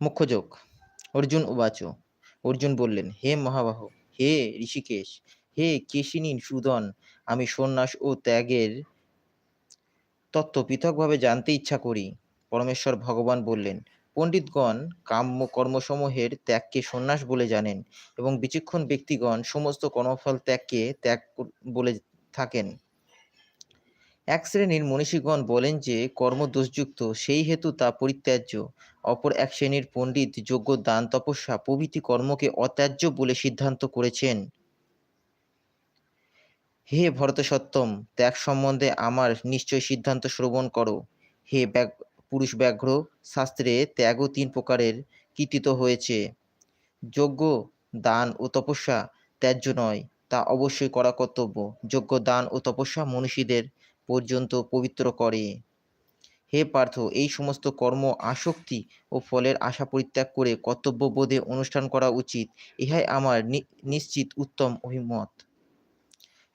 মুখ্যযোগ অর্জুন উবাচ। অর্জুন বললেন, হে মহাবাহ, হে ঋষিকেশ, হে কেশিনী সুদন, আমি সন্ন্যাস ও ত্যাগের তত্ত্ব পৃথকভাবে জানতে ইচ্ছা করি। পরমেশ্বর ভগবান বললেন, পণ্ডিতগণ কাম্য কর্মসমূহের ত্যাগকে সন্ন্যাস বলে জানেন এবং বিচক্ষণ ব্যক্তিগণ সমস্ত কর্মফল ত্যাগকে ত্যাগ বলে থাকেন। এক শ্রেণির মনীষীগণ বলেন যে কর্ম দোষযুক্ত সেই হেতু তা পরিত্যাজ্য। অপর এক শ্রেণির পণ্ডিত যোগ্য দান তপস্যা প্রভৃতি কর্মকে অত্যাজ্য বলে সিদ্ধান্ত করেছেন। হে ভরতসত্তম, ত্যাগ সম্বন্ধে আমার নিশ্চয় সিদ্ধান্ত শ্রবণ করো। হে ব্যাগ, পুরুষ ব্যাঘ্র, শাস্ত্রে ত্যাগও তিন প্রকারের কীর্তিত হয়েছে। যোগ্য দান ও তপস্যা ত্যায্য নয়, তা অবশ্যই করা কর্তব্য। যোগ্য দান ও তপস্যা মনীষীদের পর্যন্ত পবিত্র করে। হে পার্থ, এই সমস্ত কর্ম, আসক্তি ও ফলের আশা পরিত্যাগ করে কর্তব্যবোধে অনুষ্ঠান করা উচিত, ইহাই আমার নিশ্চিত উত্তম অভিমত।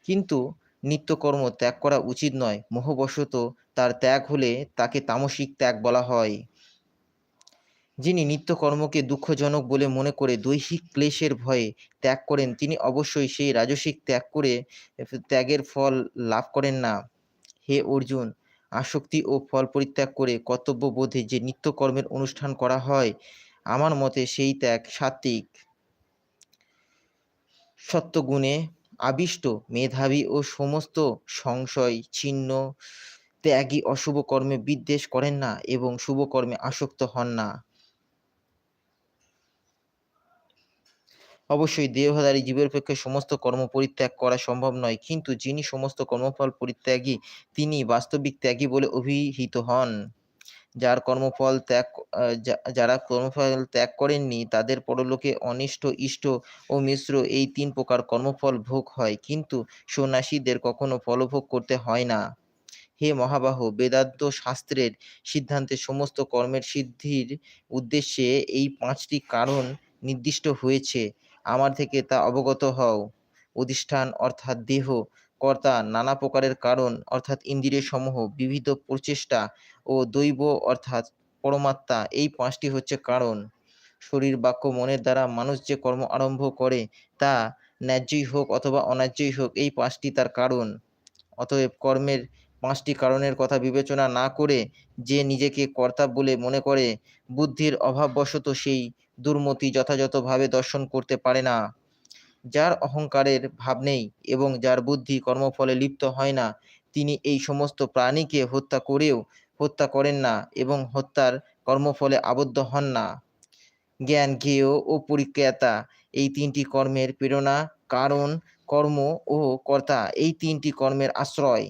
কিন্তু নিত্যকর্ম ত্যাগ করা উচিত নয়, মোহবশত তার ত্যাগ হলে তাকে তামসিক ত্যাগ বলা হয়। যিনি নিত্যকর্মকে দুঃখজনক বলে মনে করে দৈহিক ক্লেশের ভয়ে ত্যাগ করেন, তিনি অবশ্যই সেই রাজসিক ত্যাগ করে, ত্যাগের ফল লাভ করেন না। হে অর্জুন, আসক্তি ও ফল পরিত্যাগ করে কর্তব্যবোধে যে নিত্যকর্মের অনুষ্ঠান করা হয়, আমার মতে সেই ত্যাগ সাত্ত্বিক। সত্যগুণে আবিষ্ট মেধাবী ও সমস্ত সংশয়, ছিন্ন, ত্যাগী অশুভ কর্মে বিদ্বেষ করেন না এবং শুভ কর্মে আসক্ত হন না। অবশ্যই দেহধারী জীবের পক্ষে সমস্ত কর্ম পরিত্যাগ করা সম্ভব নয়। কিন্তু যিনি সমস্ত কর্মফল পরিত্যাগী, তিনি বাস্তবিক ত্যাগী বলে অভিহিত হন। যার কর্মফল ত্যাগ যারা কর্মফল ত্যাগ করেননি, তাদের পরলোকে অনিষ্ট, ইষ্ট ও মিশ্র এই তিন প্রকার কর্মফল ভোগ হয়। কিন্তু সন্ন্যাসীদের কখনো ফলভোগ করতে হয় না। হে মহাবাহ, বেদান্ত শাস্ত্রের সিদ্ধান্তে সমস্ত কর্মের সিদ্ধির উদ্দেশ্যে এই পাঁচটি কারণ নির্দিষ্ট হয়েছে। আমার থেকে তা অবগত হও। অধিষ্ঠান অর্থাৎ দেহ, কর্তা নানা প্রকারের কারণ অর্থাৎ ইন্দ্রিয় সমূহ বিবিধ প্রচেষ্টা ও দৈব অর্থাৎ পরমাত্মা, এই পাঁচটি হচ্ছে কারণ। শরীর বাক্য মনের দ্বারা মানুষ যে কর্ম আরম্ভ করে তা ন্যায্যই হোক অথবা অন্যায্যই হোক, এই পাঁচটি তার কারণ। অতএব কর্মের পাঁচটি কারণের কথা বিবেচনা না করে যে নিজেকে কর্তা বলে মনে করে, বুদ্ধির অভাববশত সেই দুর্মতি যথাযথভাবে দর্শন করতে পারে না। যার অহংকারের ভাব নেই এবং যার বুদ্ধি কর্মফলে লিপ্ত হয় না, তিনি এই সমস্ত প্রাণীকে হত্যা করেও হত্যা করেন না এবং হত্যার কর্মফলে আবদ্ধ হন না। জ্ঞান জ্ঞেয় ও পরিক্রিয়াতা এই তিনটি কর্মের প্রেরণা, কারণ, কর্ম ও কর্তা এই তিনটি কর্মের আশ্রয়।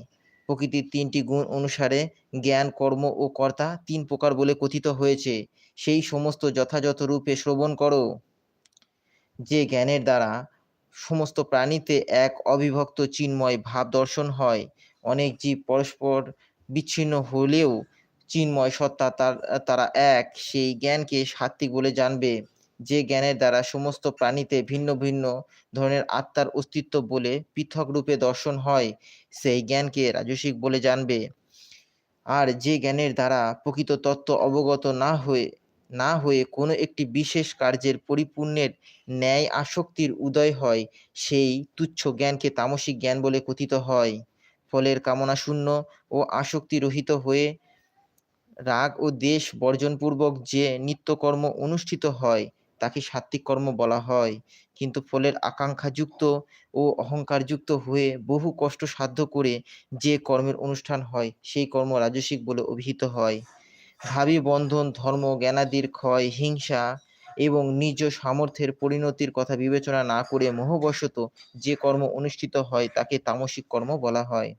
প্রকৃতির তিনটি গুণ অনুসারে জ্ঞান, কর্ম ও কর্তা তিন প্রকার বলে কথিত হয়েছে। সেই সমস্ত যথাযথ রূপে শ্রবণ করো, যে জ্ঞানের দ্বারা সমস্ত প্রাণীতে এক অবিভক্ত চিন্ময় ভাব দর্শন হয়। অনেক জীব পরস্পর বিচ্ছিন্ন হলেও চিন্ময় সত্তা তার, তারা এক। সেই জ্ঞানকে সাত্বিক বলে জানবে, যে জ্ঞানের দ্বারা সমস্ত প্রাণীতে ভিন্ন ভিন্ন ধরনের আত্মার অস্তিত্ব বলে পৃথক রূপে দর্শন হয়, সেই জ্ঞানকে রাজসিক বলে জানবে। আর যে জ্ঞানের দ্বারা প্রকৃত তত্ত্ব অবগত না হয়ে না হয়ে কোনো একটি বিশেষ কার্যের পরিপূর্ণের ন্যায় আসক্তির উদয় হয়, সেই তুচ্ছ জ্ঞানকে তামসিক জ্ঞান বলে কথিত হয়। ফলের কামনা শূন্য ও আসক্তি রহিত হয়ে রাগ ও দেশ বর্জনপূর্বক যে নিত্যকর্ম অনুষ্ঠিত হয়, তাকে সাত্বিক কর্ম বলা হয়। কিন্তু ফলের আকাঙ্ক্ষাযুক্ত ও অহংকারযুক্ত হয়ে বহু কষ্ট সাধ্য করে যে কর্মের অনুষ্ঠান হয়, সেই কর্ম রাজসিক বলে অভিহিত হয়। ভাবি বন্ধন, ধর্ম, জ্ঞানাদির ক্ষয়, হিংসা এবং নিজ সামর্থ্যের পরিণতির কথা বিবেচনা না করে মোহবশত যে কর্ম অনুষ্ঠিত হয় তাকে তামসিক কর্ম বলা হয়।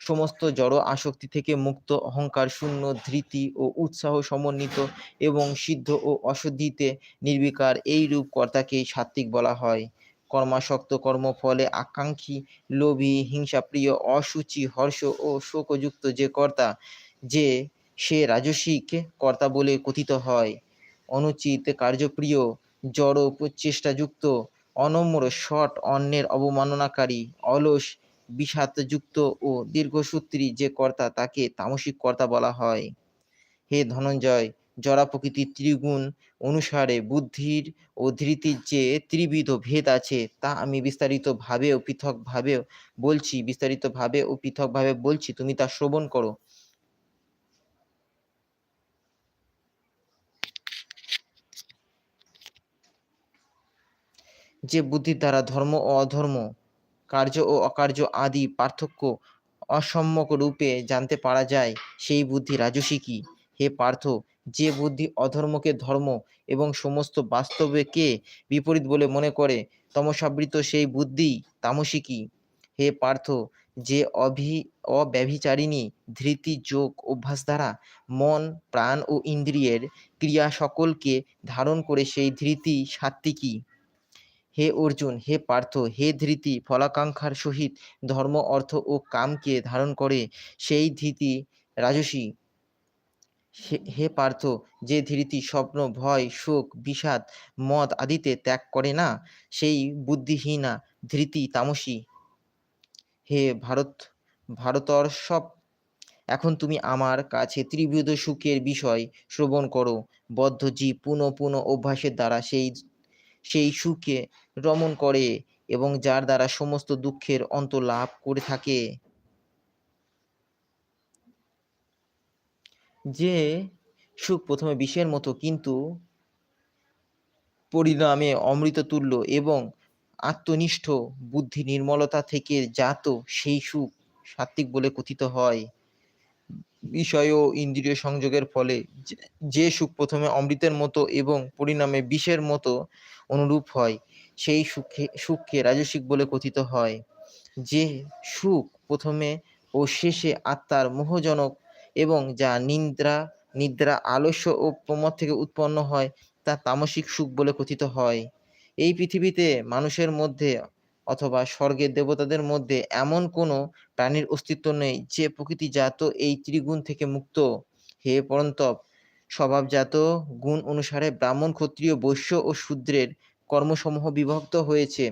সমস্ত জড় আসক্তি থেকে মুক্ত অহংকার শূন্য, ধৃতি ও উৎসাহ সমন্বিত এবং সিদ্ধ ও অশুদ্ধিতে নির্বিকার এই রূপ কর্তাকেই সাত্ত্বিক বলা হয়। কর্মাসক্ত কর্মফলে আকাঙ্ক্ষী, লোভী, হিংসাপ্রিয়, অসুচি, হর্ষ ও শোকযুক্ত যে কর্তা যে সে রাজসিক কর্তা বলে কথিত হয়। অনুচিত, কার্যপ্রিয়, জড়, প্রচেষ্টাযুক্ত, অনম্র শট অন্যের অবমাননাকারী, অলস, বিষাদযুক্ত ও দীর্ঘসূত্রী যে কর্তা তাকে তামসিক কর্তা বলা হয়। হে ধনঞ্জয়, জড়া প্রকৃতির ত্রিগুণ অনুসারে বুদ্ধির ও ধৃতির যে ত্রিবিধ ভেদ আছে তা আমি বিস্তারিতভাবে ও পৃথকভাবে বলছি, বিস্তারিতভাবে ও পৃথকভাবে বলছি, তুমি তা শ্রবণ করো। যে বুদ্ধির দ্বারা ধর্ম ও অধর্ম, কার্য ও অকার্য আদি পার্থক্য অসম্যক রূপে জানতে পারা যায়, সেই বুদ্ধি রাজসিকী হে পার্থ, যে বুদ্ধি অধর্মকে ধর্ম এবং সমস্ত বাস্তবকে বিপরীত বলে মনে করে, তমসাবৃত সেই বুদ্ধি তামসিকী হে পার্থ, যে অভি, অব্যভিচারিণী ধৃতি যোগ অভ্যাস দ্বারা মন, প্রাণ ও ইন্দ্রিয়ের ক্রিয়া সকলকে ধারণ করে সেই ধৃতি সাত্ত্বিকী হে অর্জুন, হে পার্থ, হে ধৃতি, ফলাকাঙ্ক্ষার সহিত ধর্ম, অর্থ ও কামকে ধারণ করে সেই ধৃতি রাজসী। হে পার্থ, যে ধৃতি স্বপ্ন, ভয়, শোক, বিষাদ, মদ আদিতে ত্যাগ করে না, সেই বুদ্ধিহীনা ধৃতি তামসী। হে ভারত ভারতর সব এখন তুমি আমার কাছে ত্রিবিধ সুখের বিষয় শ্রবণ করো। বদ্ধ জীব পুনঃ পুনঃ অভ্যাসের দ্বারা সেই সেই সুখে রমণ করে এবং যার দ্বারা সমস্ত দুঃখের অন্ত লাভ করে থাকে। যে সুখ প্রথমে বিষের মতো কিন্তু পরিণামে অমৃত তুল্য এবং আত্মনিষ্ঠ বুদ্ধি নির্মলতা থেকে জাত সেই সুখ সাত্ত্বিক বলে কথিত হয়। বিষয় ও ইন্দ্রিয় সংযোগের ফলে যে সুখ প্রথমে অমৃতের মতো এবং পরিণামে বিষের মতো অনুরূপ হয়, সেই সুখে, সুখকে রাজসিক বলে কথিত হয়। যে সুখ প্রথমে ও শেষে আত্মার মোহজনক এবং যা নিদ্রা নিদ্রা আলস্য ও প্রমোদ থেকে উৎপন্ন হয়, তা তামসিক সুখ বলে কথিত হয়। এই পৃথিবীতে মানুষের মধ্যে অথবা স্বর্গের দেবতাদের মধ্যে এমন কোনো প্রাণীর অস্তিত্ব নেই যে প্রকৃতিজাত এই ত্রিগুণ থেকে মুক্ত। হে পরন্তপ, স্বভাবজাত গুণ অনুসারে ব্রাহ্মণ, ক্ষত্রিয়, বৈশ্য ও শূদ্রের কর্মসমূহ বিভক্ত হয়েছে।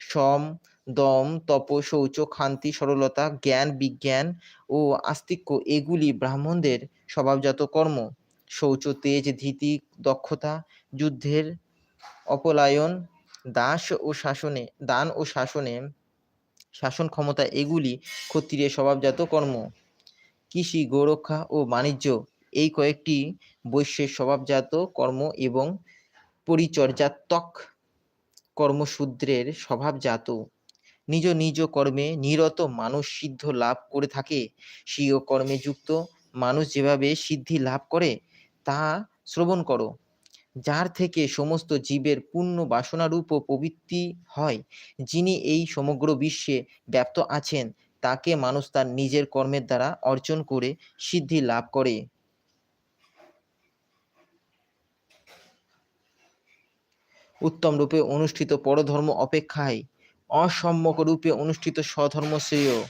সম, দম তপ শৌচ খান্তি, সরলতা, জ্ঞান, বিজ্ঞান ও আস্তিক্য এগুলি ব্রাহ্মণদের স্বভাবজাত কর্ম। শৌচ, তেজ, ধীতি, দক্ষতা, যুদ্ধের অপলায়ন দাস ও শাসনে, দান ও শাসনে শাসন ক্ষমতা এগুলি ক্ষত্রিয় স্বভাবজাত কর্ম। কৃষি, গোরক্ষা ও বাণিজ্য এই কয়েকটি বৈশ্যের স্বভাবজাত কর্ম এবং পরিচর্যাত্মক কর্মসূত্রের স্বভাবজাত। নিজ নিজ কর্মে নিরত মানুষ সিদ্ধ লাভ করে থাকে। স্বীয় কর্মে যুক্ত মানুষ যেভাবে সিদ্ধি লাভ করে, তা শ্রবণ করো। যার থেকে সমস্ত জীবের পূর্ণ বাসনারূপ প্রবৃত্তি হয়, যিনি এই সমগ্র বিশ্বে ব্যাপ্ত আছেন, তাকে মানুষ তার নিজের কর্মের দ্বারা অর্জন করে সিদ্ধি লাভ করে। উত্তম রূপে অনুষ্ঠিত পরধর্ম অপেক্ষায় অসম্যক রূপে অনুষ্ঠিত স্বধর্ম শ্রেয়।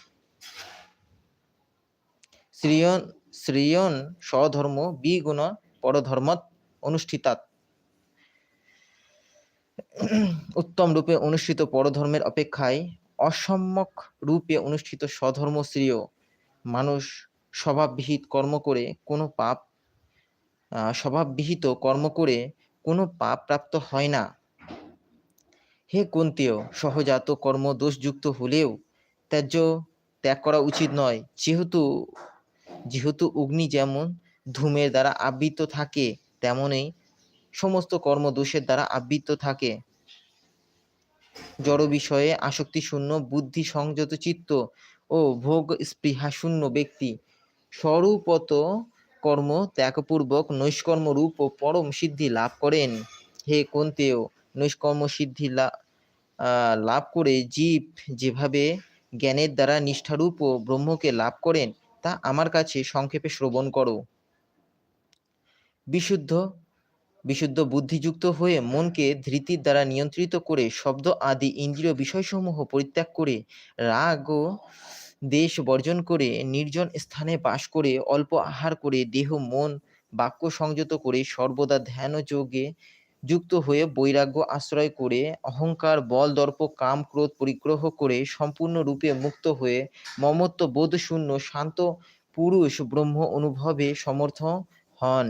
শ্রেয়ন শ্রেয়ন স্বধর্ম বিগুণ পরধর্মত অনুষ্ঠিতাত। উত্তম রূপে অনুষ্ঠিত পরধর্মের অপেক্ষায় অসম্যক রূপে অনুষ্ঠিত স্বধর্ম শ্রেয় মানুষ স্বভাববিহিত কর্ম করে কোনো পাপ স্বভাববিহিত কর্ম করে কোনো পাপ প্রাপ্ত হয় না। হে কুন্তীয়, সহজাত কর্ম দোষযুক্ত হলেও ত্যায্য ত্যাগ করা উচিত নয়। যেহেতু যেহেতু অগ্নি যেমন ধূমের দ্বারা আবৃত থাকে, তেমনই সমস্ত কর্ম দোষের দ্বারা আবৃত থাকে। জড় বিষয়ে আসক্তি শূন্য, বুদ্ধি সংযত চিত্ত ও ভোগ স্পৃহা শূন্য ব্যক্তি। স্বরূপত কর্ম ত্যাগপূর্বক নৈষ্কর্ম রূপ ও পরম সিদ্ধি লাভ করেন। হে কন্তেয়, নৈষ্কর্ম সিদ্ধি লাভ করে জীব যেভাবে জ্ঞানের দ্বারা নিষ্ঠারূপ ও ব্রহ্মকে লাভ করেন, তা আমার কাছে সংক্ষেপে শ্রবণ করো। বিশুদ্ধ বিশুদ্ধ বুদ্ধিযুক্ত হয়ে মনকে ধৃতির দ্বারা নিয়ন্ত্রিত করে শব্দ আদি ইন্দ্রিয় বিষয়সমূহ পরিত্যাগ করে রাগ ও দেশ বর্জন করে নির্জন স্থানে বাস করে, অল্প আহার করে, দেহ, মন, বাক্য সংযত করে, সর্বদা ধ্যান যোগে যুক্ত হয়ে বৈরাগ্য আশ্রয় করে, অহংকার, বল, দর্প, কাম, ক্রোধ পরিগ্রহ করে সম্পূর্ণরূপে মুক্ত হয়ে মমত্ব বোধশূন্য শান্ত পুরুষ ব্রহ্ম অনুভবে সমর্থ হন।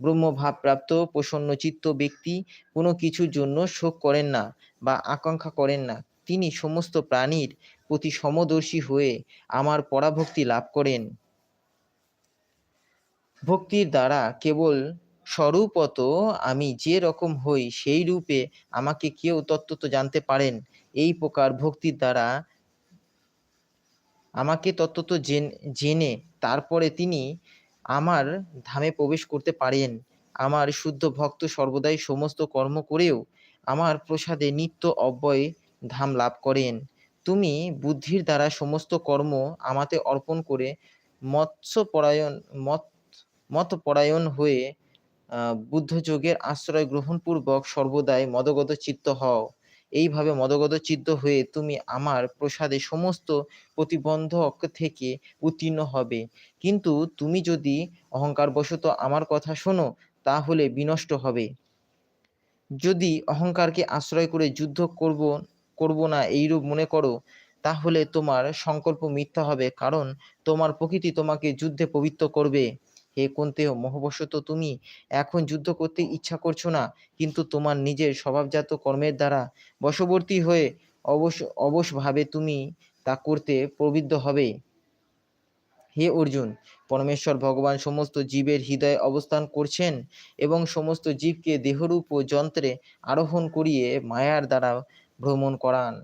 ব্রহ্মভাবপ্রাপ্ত প্রসন্নচিত্ত ব্যক্তি কোনো কিছুর জন্য শোক করেন না বা আকাঙ্ক্ষা করেন না। তিনি সমস্ত প্রাণীর প্রতি সমদর্শী হয়ে আমার পরাভক্তি লাভ করেন। ভক্তির দ্বারা কেবল স্বরূপত আমি যে রকম হই সেই রূপে আমাকে কেউ তত্ত্বত জানতে পারেন। এই প্রকার ভক্তির দ্বারা আমাকে তত্ত্বত জেনে তারপরে তিনি আমার ধামে প্রবেশ করতে পারেন। আমার শুদ্ধ ভক্ত সর্বদাই সমস্ত কর্ম করেও আমার প্রসাদে নিত্য অব্যয় ধাম লাভ করেন। তুমি বুদ্ধির দ্বারা সমস্ত কর্ম আমাতে অর্পণ করে মৎস্যপরায়ণ মত মতপরায়ণ হয়ে বুদ্ধযোগের আশ্রয় গ্রহণপূর্বক সর্বদাই মদগত চিত্ত হও। এইভাবে মদগত চিত্ত হয়ে তুমি আমার প্রসাদে সমস্ত প্রতিবন্ধক থেকে উত্তীর্ণ হবে। কিন্তু তুমি যদি অহংকার অহংকারবশত আমার কথা শোনো, তাহলে বিনষ্ট হবে। যদি অহংকারকে আশ্রয় করে যুদ্ধ করব করব না এইরূপ মনে করো, তাহলে তোমার সংকল্প মিথ্যা হবে, কারণ তোমার প্রকৃতি তোমাকে যুদ্ধে পবিত্র করবে। হে কুন্তেয় মোহবশত তুমি? এখন যুদ্ধ করতে ইচ্ছা করছ না, কিন্তু তোমার নিজের স্বভাবজাত কর্মের দ্বারা বশবর্তী হয়ে অবশ, অবশভাবে তুমি তা করতে প্রবৃদ্ধ হবে। হে অর্জুন, পরমেশ্বর ভগবান সমস্ত জীবের হৃদয়ে অবস্থান করছেন এবং সমস্ত জীবকে দেহরূপ ও যন্ত্রে আরোহণ করিয়ে মায়ার দ্বারা ভ্রমণ করান।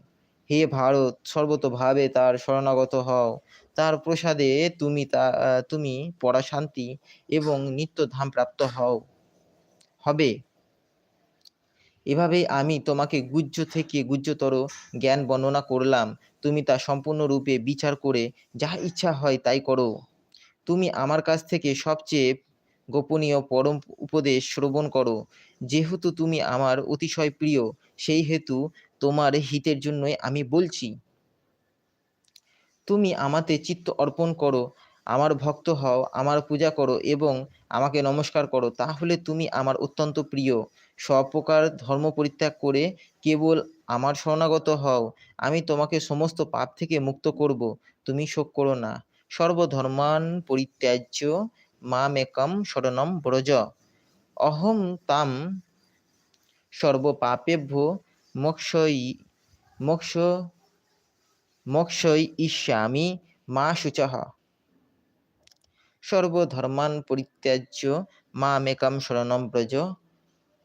হে ভারত, সর্বতভাবে তার শরণাগত হও। তার প্রসাদে তুমি তা তুমি পরা শান্তি এবং নিত্য ধাম প্রাপ্ত হও। হবে। এভাবে আমি তোমাকে গুহ্য থেকে গুহ্যতর জ্ঞান বর্ণনা করলাম। তুমি তা সম্পূর্ণরূপে বিচার করে যা ইচ্ছা হয় তাই করো। তুমি আমার কাছ থেকে সবচেয়ে গোপনীয় পরম উপদেশ শ্রবণ করো। যেহেতু তুমি আমার অতিশয় প্রিয়, সেই হেতু তোমার হিতের জন্যই আমি বলছি। তুমি আমাতে চিত্ত অর্পণ করো, আমার ভক্ত হও, আমার পূজা করো এবং আমাকে নমস্কার করো, তাহলে তুমি আমার অত্যন্ত প্রিয়। সব প্রকার ধর্ম পরিত্যাগ করে কেবল আমার শরণাগত হও, আমি তোমাকে সমস্ত পাপ থেকে মুক্ত করব, তুমি শোক করো না। সর্বধর্মান পরিত্যাজ্য মামেকম শরণম ব্রজ। অহম তাম সর্বপাপেভ্য মোক্ষই, মোক্ষ, মোক্ষই ইষ্যামি মা শুচহ সর্বধর্মান পরিত্যাজ্য মামেকম শরণম ব্রজ।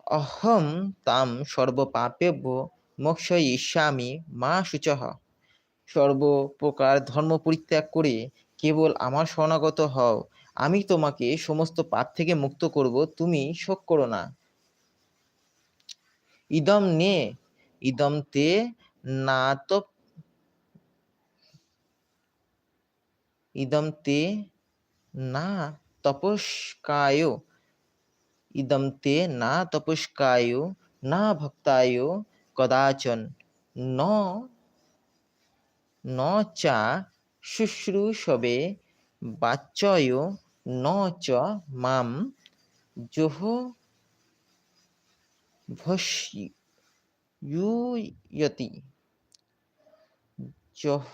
অহম তাম সর্বপাপেভ্য মোক্ষয়িষ্যামি মা শুচহ সর্বপ্রকার ধর্ম পরিত্যাগ করে কেবল আমার শরণাগত হও। আমি তোমাকে সমস্ত পাপ থেকে মুক্ত করব, তুমি শোক করো না। ইদম নে ইদম তে না তো ইদম তে না তপস্কায়। ইদম তে না তপস্কায়, না ভক্তায় কদাচন ন ন চা শুশ্রূষবে বাচ্চয়, ন চ মাম জোহ ভস্যুয়তি জহ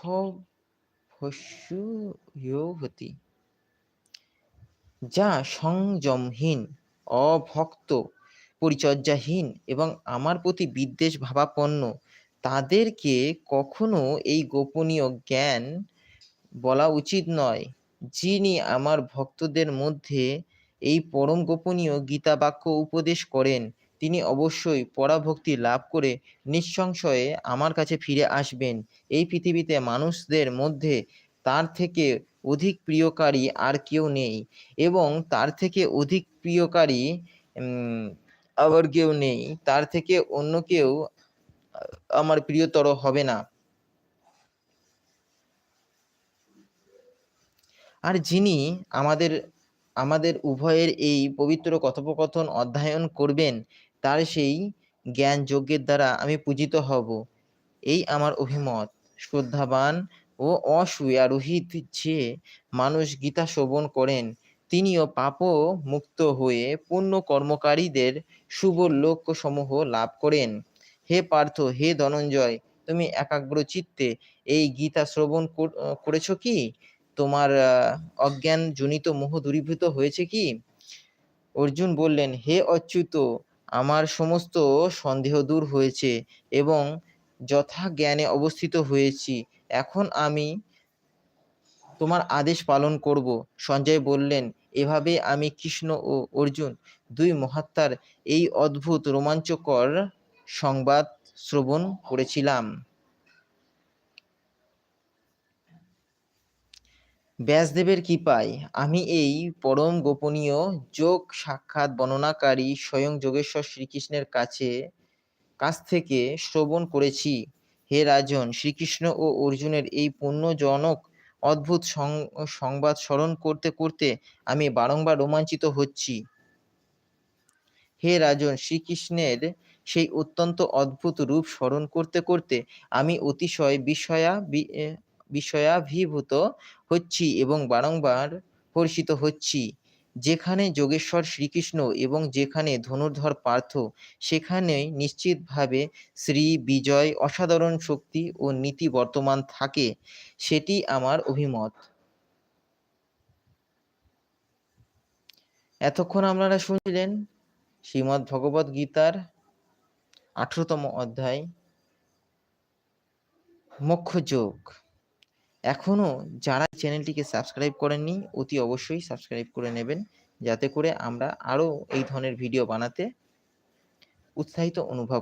ভস্যুহতি যা সংযমহীন অভক্ত পরিচর্যাহীন এবং আমার প্রতি বিদ্বেষ ভাবাপন্ন, তাদেরকে কখনো এই গোপনীয় জ্ঞান বলা উচিত নয়, যিনি আমার ভক্তদের মধ্যে এই পরম গোপনীয় গীতা বাক্য উপদেশ করেন। তিনি অবশ্যই পরাভক্তি লাভ করে নিঃসংশয়ে আমার কাছে ফিরে আসবেন। এই পৃথিবীতে মানুষদের মধ্যে তার থেকে অধিক প্রিয়কারী আর কেউ নেই এবং তার থেকে অধিক প্রিয়কারী আবার কেউ নেই। তার থেকে অন্য কেউ আমার প্রিয়তর হবে না। আর যিনি আমাদের আমাদের উভয়ের এই পবিত্র কথোপকথন অধ্যয়ন করবেন তার সেই জ্ঞান যজ্ঞের দ্বারা আমি পূজিত হব। এই আমার অভিমত। শ্রদ্ধাবান ও অসুয়ারোহিত যে মানুষ গীতা শ্রবণ করেন, তিনিও পাপ মুক্ত হয়ে পুণ্য কর্মকারীদের শুভ লক্ষ্যসমূহ লাভ করেন। হে পার্থ, হে ধনঞ্জয়, তুমি একাগ্র চিত্তে এই গীতা শ্রবণ করেছ কি? তোমার অজ্ঞান জনিত মোহ দূরীভূত হয়েছে কি? অর্জুন বললেন, হে অচ্যুত আমার সমস্ত সন্দেহ দূর হয়েছে এবং যথা জ্ঞানে অবস্থিত হয়েছি। এখন আমি তোমার আদেশ পালন করব। সঞ্জয় বললেন, এভাবে আমি কৃষ্ণ ও অর্জুন দুই মহাত্মার এই অদ্ভুত রোমাঞ্চকর সংবাদ শ্রবণ করেছিলাম। ব্যাসদেবের কৃপায় আমি এই পরম গোপনীয় যোগ সাক্ষাৎ বর্ণনাকারী স্বয়ং যোগেশ্বর শ্রীকৃষ্ণের কাছে, কাছ থেকে শ্রবণ করেছি। হে রাজন, শ্রীকৃষ্ণ ও অর্জুনের এই পুণ্যজনক অদ্ভুত সংবাদ স্মরণ করতে করতে আমি বারংবার রোমাঞ্চিত হচ্ছি। হে রাজন, শ্রীকৃষ্ণের সেই অত্যন্ত অদ্ভুত রূপ স্মরণ করতে করতে আমি অতিশয় বিস্ময়া বি- এ, বিস্ময়াভিভূত হচ্ছি এবং বারংবার হর্ষিত হচ্ছি। যেখানে যোগেশ্বর শ্রীকৃষ্ণ এবং যেখানে ধনুর্ধর পার্থ সেখানেই নিশ্চিতভাবে শ্রী বিজয় অসাধারণ শক্তি ও নীতি বর্তমান থাকে সেটি আমার অভিমত। এতক্ষণ আপনারা শুনছিলেন শ্রীমদ্ ভগবদ গীতার আঠারোতম অধ্যায় মোক্ষ যোগ। এখনও যারা চ্যানেলটিকে সাবস্ক্রাইব করেননি, অতি অবশ্যই সাবস্ক্রাইব করে নেবেন। যাতে করে আমরা আরও এই ধরনের ভিডিও বানাতে উৎসাহিত অনুভব